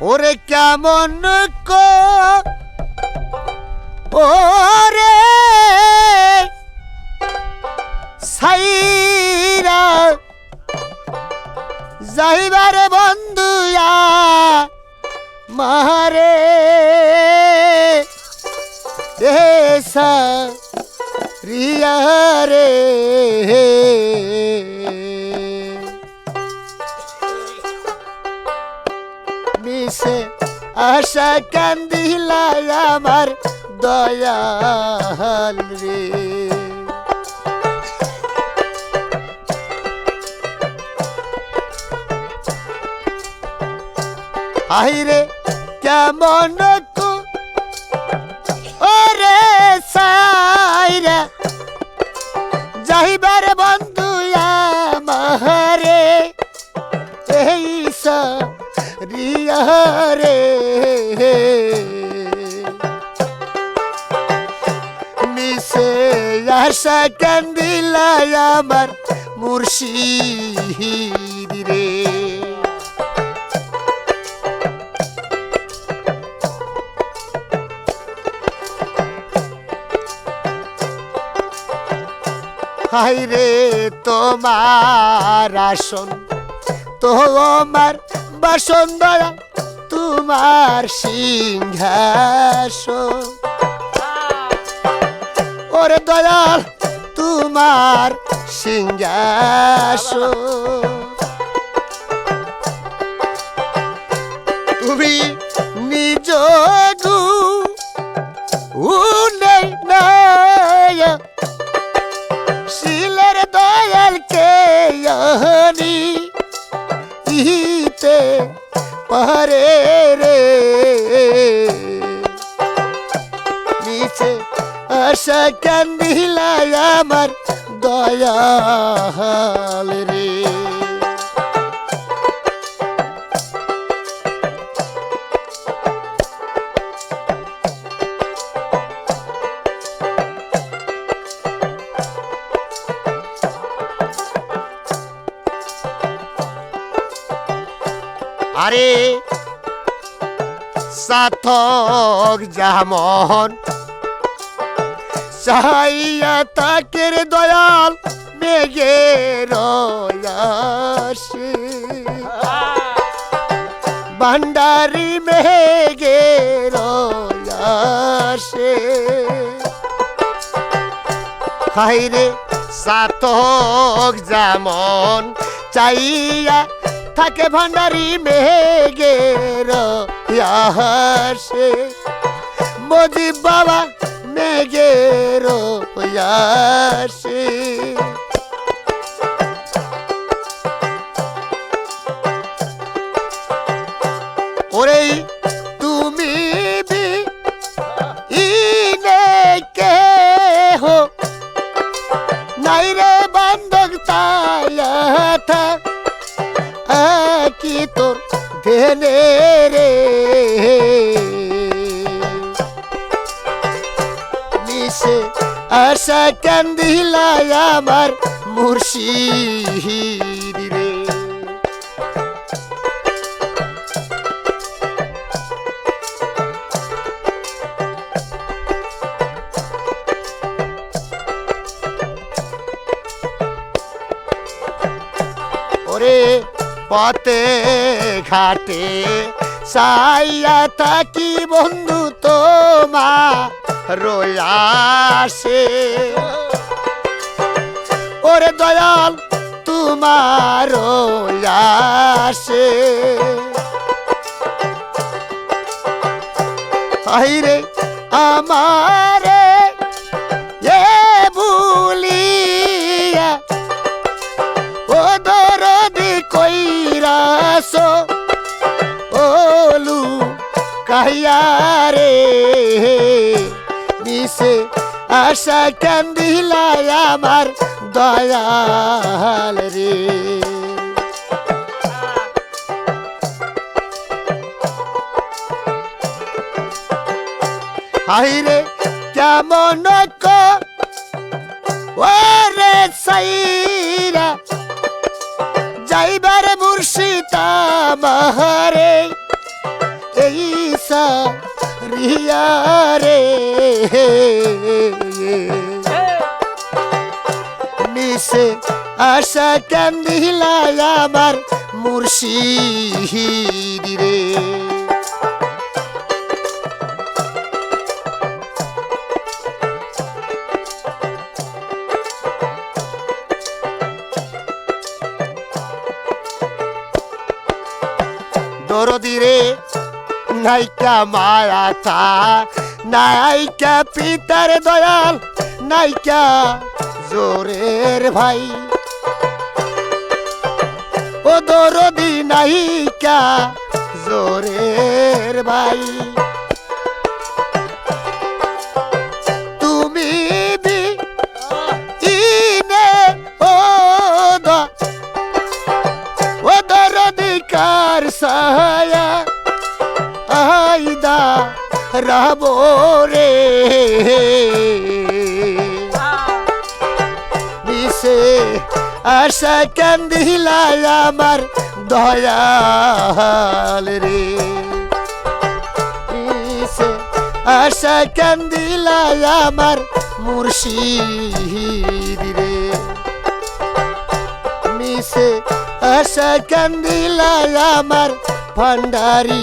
ওরে কেমন কো? ওরে সাইরা যাইবারে বন্ধুয়া মারে এসা রিয়া রে। আশা কান্দিলাই আমার দয়াল রে। আইরে কেমন কু ওরে সাইরা, যাইবার বন্ধু আমারে, এই রিয়া রে। আশা কান্দিলাই আমার মুর্শিদ রে হাইরে তোমার আসন তোমার বাসন দয়া তোমার সিংহাসন ওরে দয়াল তোমার সিংহাসন। তুমি নিজ শিলের দয়াল কে ইহানি ইতে পারে রে। নিচে আশা কান্দিলাই আমার দয়াল রে। আরে সাথক যেমন চাইয়া তাকের দয়াল মেঘের আসে ভান্ডারি মেঘের আসে হাইরে সাতক যেমন চাইয়া থাকে ভান্ডারি মেঘের আসে মজিব বাবা মেঘের আসে ওরে, তুমি বি ইনে কে হো নাই রে বান্ধব তায়াথা কি তোর ধেনে রে। আশা কান্দিলাই আমার মুর্শিদ রে। ওরে পথে ঘাটে সাইয়া থাকি বন্ধু তোমা রয়াসে ওরে দয়াল, তোমার রয়াসে আইরে আমারে এ বুলিয়া ও দরদি কইরাস ওলু কাহিয়া রে। মিশে আশা কান্দিলাই আমার দয়াল রে। হাইরে কেমন ওরে সাইরা যাইবার মুর্শিদা মাহারে। সা রিয়া রে। নিসে আশা কান্দিলাই আমার মুর্শিদ রে। দরদিরে নাইকা মায়াতা নাইকা পিতার দয়াল, নাইকা জোরের ভাই। ও দরদি নাইকা জোরের ভাই। তুমি ও আইদা রাবো রে। মিশে আশা কান্দিলাই আমার দয়াল রে। মিশে আশা কান্দিলাই আমার মুর্শিদ রে। মিশে আশা কান্দিলাই আমার ভান্ডারি